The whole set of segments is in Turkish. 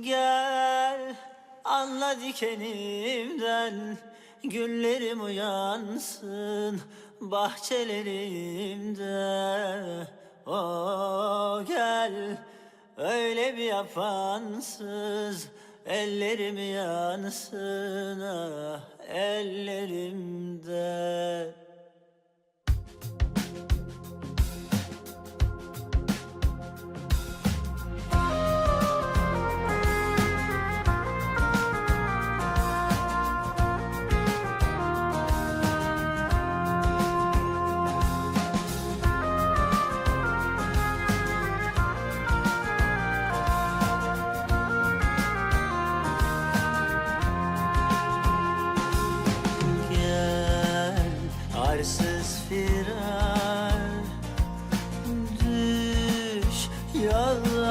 Gel anla dikenimden Güllerim uyansın bahçelerimde. O gel öyle bir yapansız Ellerim yansın ah ellerimde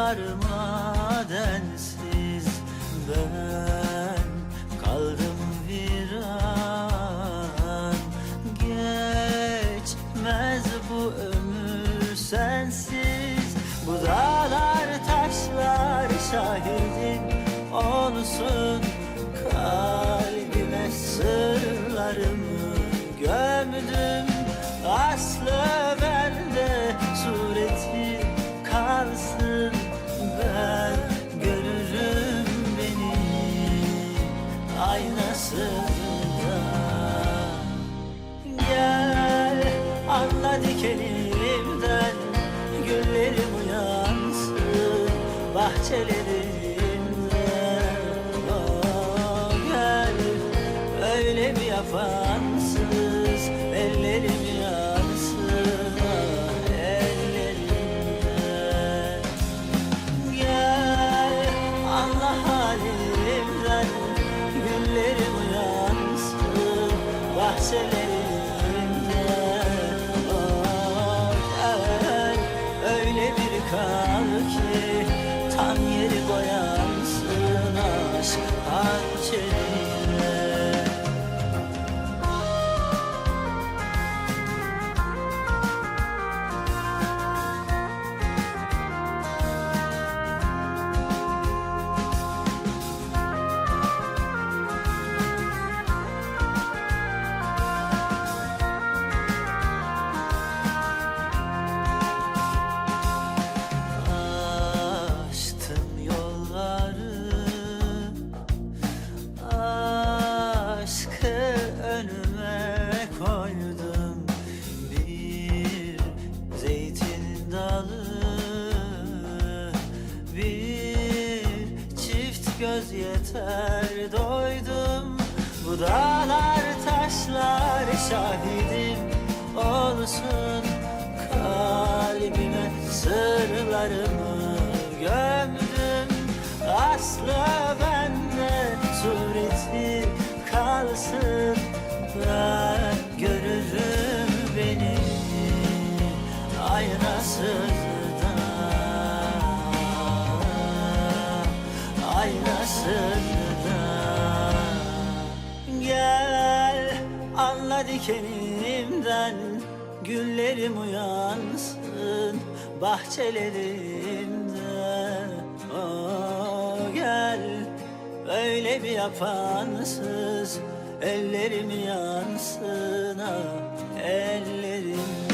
yollarıma densiz Ben kaldım viran Geçmez bu ömür sensiz. Bu dağlar taşlar şahidim olsun aynasında. Gel anla dikenimden Güllerim uyansın bahçelerimde Oh, Gel öyle bir yapansız Ellerim yansın göz yeter doydum. Bu dağlar taşlar şahidim olsun. Kalbime sırlarımı gömdüm. Aslı bende sureti kalsın. Ben görürüm beni. Aynasızda Aynasızda Gel anla dikenimden Güllerim uyansın bahçelerimde Oh gel öyle bir yapansız Ellerim yansın ah el